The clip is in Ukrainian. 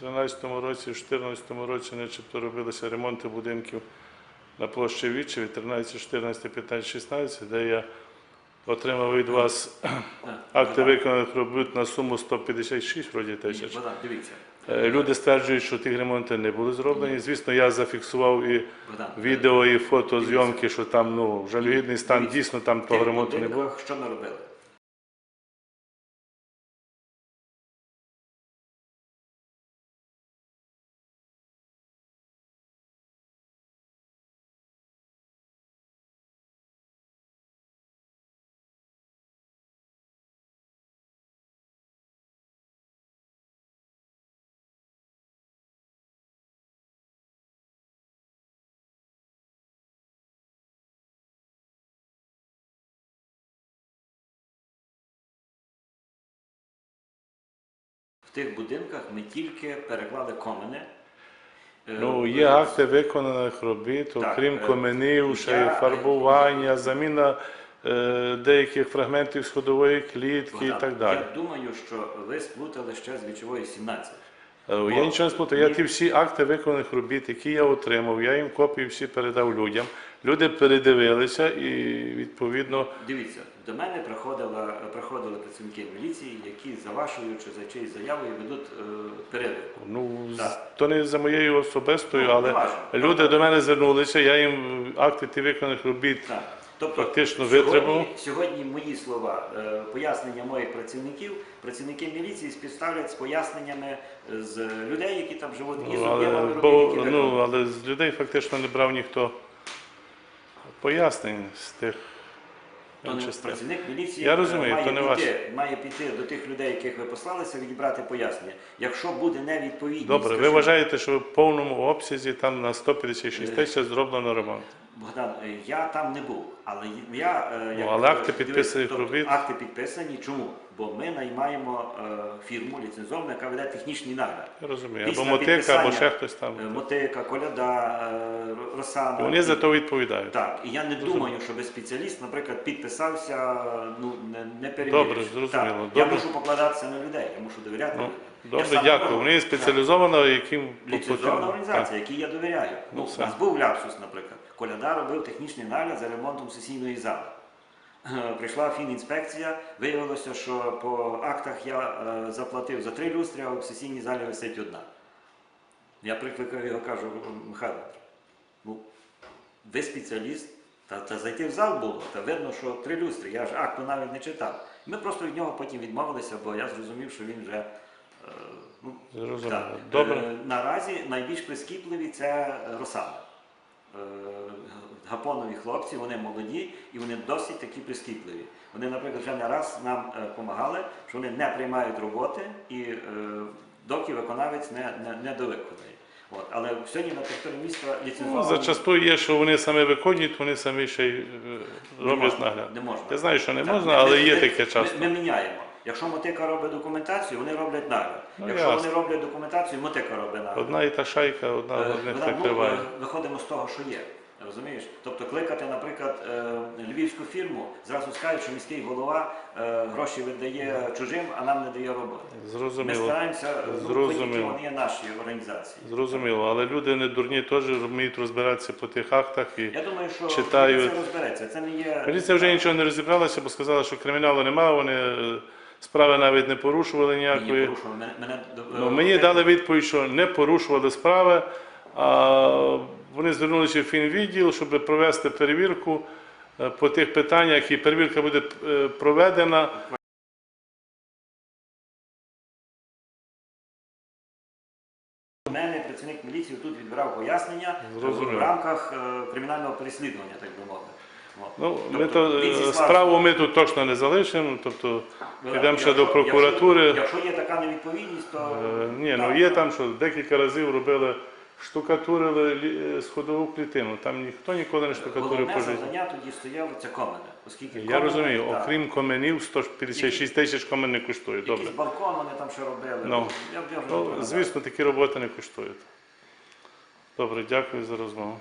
2013 році, в 2014 році начебто робилися ремонти будинків на площі Вічеві, 13, 14, 15, 16, де я отримав від вас акти виконаних робіт на суму 156 вроді, тисяч. Дивіться. Е, Люди стверджують, що ті ремонти не були зроблені. Звісно, я зафіксував і відео, і фото, зйомки, що там ну, жалюгідний стан, дійсно там того ремонту не було. Що ми робили? Тих будинках ми тільки переклали комини. Е, Ну, є акти виконаних робіт, окрім коменів, ще й фарбування, заміна е, деяких фрагментів сходової клітки і так далі. Я думаю, що ви сплутали ще з вічової 17. Е, Я нічого не сплутав. Я ті всі акти виконаних робіт, які я отримав, я їм копії всі передав людям. Люди передивилися і відповідно. Дивіться, до мене приходила, приходили працівники міліції, які за вашою чи за чиєюсь заявою ведуть е, перевірку. Ну, з- Так. то не за моєю особистою, Ну, але неважно. люди до мене звернулися, я їм акти ті виконаних робіт. Так. Тобто, Фактично сьогодні, витримав. сьогодні мої слова, е, пояснення моїх працівників, працівники міліції співставлять з поясненнями з людей, які там живуть, і з Ну, але, об'ємами бо, робіт, які ну, виконують. але з людей фактично не брав ніхто пояснень з тих То не частин. працівник міліції Я е, розумію, має, то не піти, має піти до тих людей, яких ви послалися, відібрати пояснення. Якщо буде невідповідність, Добре, ви скажімо, вважаєте, що в повному обсязі там на 156 Е, тисяч зроблено ремонт? Богдан, е, я там не був, але я е, Ну, як, але акти підписані. підписаних тобто. Акти підписані. Чому? Бо ми наймаємо е, фірму ліцензовану, яка веде технічний нагляд. Я розумію. Після Або мотика, або ще хтось там. Е, Мотика, коляда, е, Росана. Вони за то відповідають. Так, і я не думаю, щоб спеціаліст, наприклад, підписався, ну не, перевіриш. Добре, зрозуміло. Я мушу покладатися на людей, я мушу довіряти Ну. Я добре, дякую. Вони спеціалізовано, яким Ліцензована організація, якій я довіряю. Ну, Ну, у нас був ляпсус, наприклад. Коляда робив технічний нагляд за ремонтом сесійної зали. Е, Прийшла фінінспекція, виявилося, що по актах я е, заплатив за три люстри, а в сесійній залі висить одна. Я прикликав його, кажу, Михайло, ну, ви спеціаліст, та, та зайти в зал було, та видно, що три люстри, я ж акту навіть не читав. Ми просто від нього потім відмовилися, бо я зрозумів, що він вже. е, ну, так. Добре. Наразі найбільш прискіпливі це Росана. Е, Гапонові хлопці, вони молоді і вони досить такі прискіпливі. Вони, наприклад, вже не раз нам допомагали, що вони не приймають роботи і е, доки виконавець не, не, не довиконує. От. Але сьогодні на території міста Ну, ліцензовано зачасту є, що вони самі виконують, вони самі ще й е, роблять нагляд. Не можна. Я знаю, що не Так, можна, ми- але ми- є таке ми- часто. Ми, міняємо. Якщо мотика робить документацію, вони роблять нагляд. Ну, Якщо ясно. вони роблять документацію, мотика робить нагляд. Одна і та шайка, одна Е, одних ну, е, виходимо з того, що є. Розумієш? Тобто кликати, наприклад, е, львівську фірму, зразу скажуть, що міський голова е, гроші видає чужим, а нам не дає роботи. Ми стараємося, Зрозуміло. які вони є наші організації. Зрозуміло, але люди не дурні теж вміють розбиратися по тих актах. І Я думаю, що Читають. міліція розбереться. Це не є. міліція вже нічого не розібралася, бо сказала, що криміналу немає, вони е, справи навіть не порушували Мені ніякої. порушували. Мене, мене, Ну, мені дали відповідь, що не порушували справи, а вони звернулися в фінвідділ, щоб провести перевірку е, по тих питаннях, і перевірка буде е, проведена. У мене працівник міліції тут відбирав пояснення Зрозуміло. в рамках е, кримінального переслідування, так би мовити. Ну, ми Тобто то, справу ми тут точно не залишимо, тобто Ну, підемо ще до прокуратури. Якщо, якщо є така невідповідність, то Е, Ні, ну так, є там, що декілька разів робили, штукатурили е, сходову клітину. Там ніхто ніколи не штукатурив по житті. завдання тоді стояло це комени, оскільки Я комени, розумію, так, окрім коменів, 156 тисяч комен не коштує. Добре. якісь балкон вони там ще робили. Ну, я, я вже Ну, пам'ятаю. звісно, такі роботи не коштують. Добре, дякую за розмову.